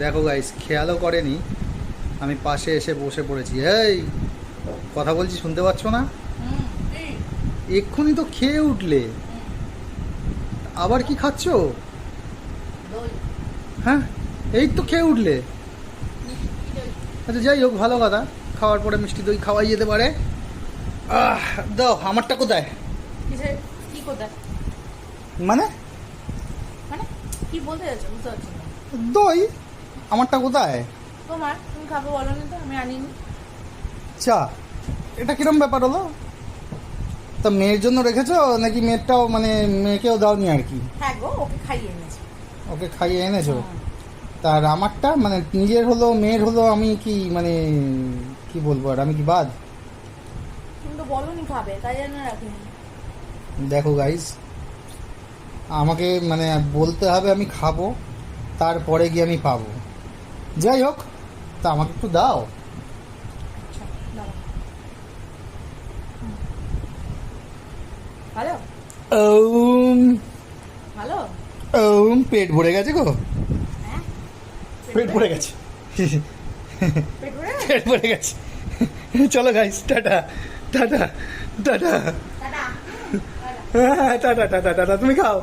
দেখো গাইস খেয়ালও করেনি। আমি পাশে এসে বসে পড়েছি। এই কথা বলছি শুনতে পাচ্ছ না? এক্ষুনি তো খেয়ে উঠলে। আবার কি খাচ্ছ? দই, হ্যাঁ এই তো খেয়ে উঠলে। আচ্ছা যাই হোক ভালো কথা। খাওয়ার পরে মিষ্টি দই খাওয়াই যেতে পারে। আহ দাও আমারটা কোথায়? মানে? মানে কি বলতে যাচ্ছ বুঝতে পারছি দই? আমারটা কোথায়? তোমার তুমি খাব বলো না তো আমি আনিনি। চা এটা কিরম ব্যাপার হলো? তা মেয়ের জন্য রেখেছো নাকি মেয়েরটাও মানে মেয়েকেও দাওনি আর কি? হ্যাঁ গো ওকে খাইয়ে এনেছি। ওকে খাইয়ে এনেছো। তার আমারটা মানে নিজের হলো মেয়ের হলো আমি কি মানে কি বলব আর আমি কি বাদ? তুমি তো বলনি খাবে তাই জন্য রাখিনি। দেখো গাইস আমাকে মানে বলতে হবে আমি খাব। তারপরে গিয়ে আমি পাবো। যাই হোক তা আমাকে একটু দাও। আচ্ছা। ভালো? ওম। ভালো? ওম পেট ভরে গেছে গো। হ্যাঁ? পেট ভরে গেছে। পেট ভরে গেছে? চলো guys tata. Tata. Tata. Tata. হ্যাঁ টাটা টাটা টাটা তুমি খাও।